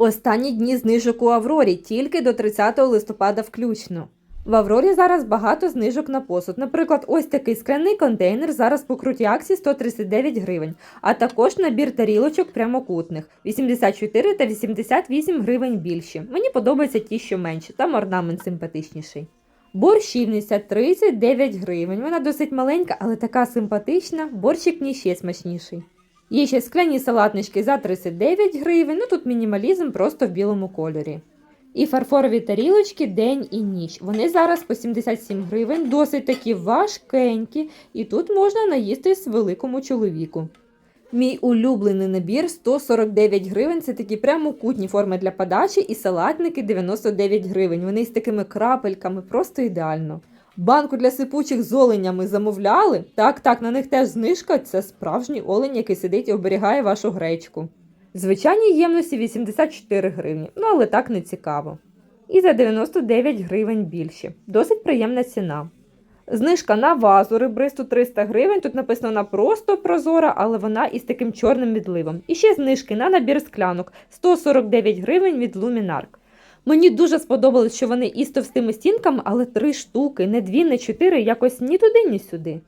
Останні дні знижок у Аврорі тільки до 30 листопада включно. В Аврорі зараз багато знижок на посуд. Наприклад, ось такий скляний контейнер зараз по крутій акції 139 гривень, а також набір тарілочок прямокутних 84 та 88 гривень більші. Мені подобаються ті, що менші, там орнамент симпатичніший. Борщівниця 39 гривень. Вона досить маленька, але така симпатична. Борщик ній ще смачніший. Є ще скляні салатнички за 39 гривень, ну тут мінімалізм просто в білому кольорі. І фарфорові тарілочки день і ніч. Вони зараз по 77 гривень, досить такі важкенькі, і тут можна наїстись великому чоловіку. Мій улюблений набір 149 гривень. Це такі прямокутні форми для подачі і салатники 99 гривень. Вони з такими крапельками, просто ідеально. Банку для сипучих з оленями замовляли? Так, так, на них теж знижка. Це справжній олень, який сидить і оберігає вашу гречку. Звичайні ємності 84 гривні, ну але так не цікаво. І за 99 гривень більше. Досить приємна ціна. Знижка на вазу ребристу 300 гривень. Тут написано вона просто прозора, але вона із таким чорним відливом. І ще знижки на набір склянок 149 гривень від Luminark. Мені дуже сподобалось, що вони із товстими стінками, але три штуки, не дві, не чотири, якось ні туди, ні сюди.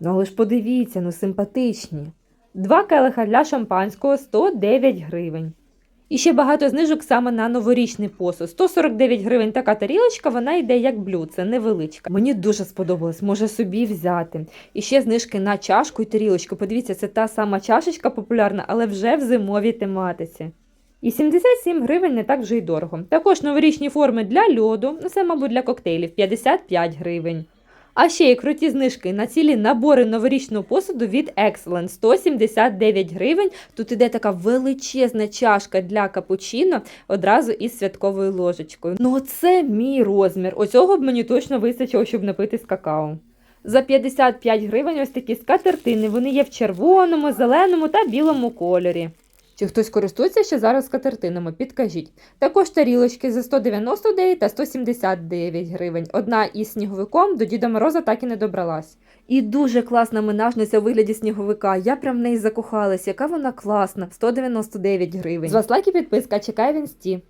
Ну але ж подивіться, ну симпатичні. Два келиха для шампанського 109 гривень. І ще багато знижок саме на новорічний посуд. 149 гривень така тарілочка, вона йде як блюдце, невеличка. Мені дуже сподобалось, може собі взяти. І ще знижки на чашку і тарілочку. Подивіться, це та сама чашечка популярна, але вже в зимовій тематиці. І 77 гривень не так вже й дорого. Також новорічні форми для льоду, ну це, мабуть, для коктейлів 55 гривень. А ще є круті знижки на цілі набори новорічного посуду від Excellent 179 гривень. Тут іде така величезна чашка для капучино одразу із святковою ложечкою. Ну це мій розмір. Оцього б мені точно вистачило, щоб напитись какао. За 55 гривень ось такі скатертини. Вони є в червоному, зеленому та білому кольорі. Чи хтось користується ще зараз скатертинами? Підкажіть. Також тарілочки за 199 та 179 гривень. Одна із сніговиком до Діда Мороза так і не добралась. І дуже класна менажниця у вигляді сніговика. Я прям в неї закохалась. Яка вона класна. 199 гривень. З вас лайк і підписка. Чекаю в інсті.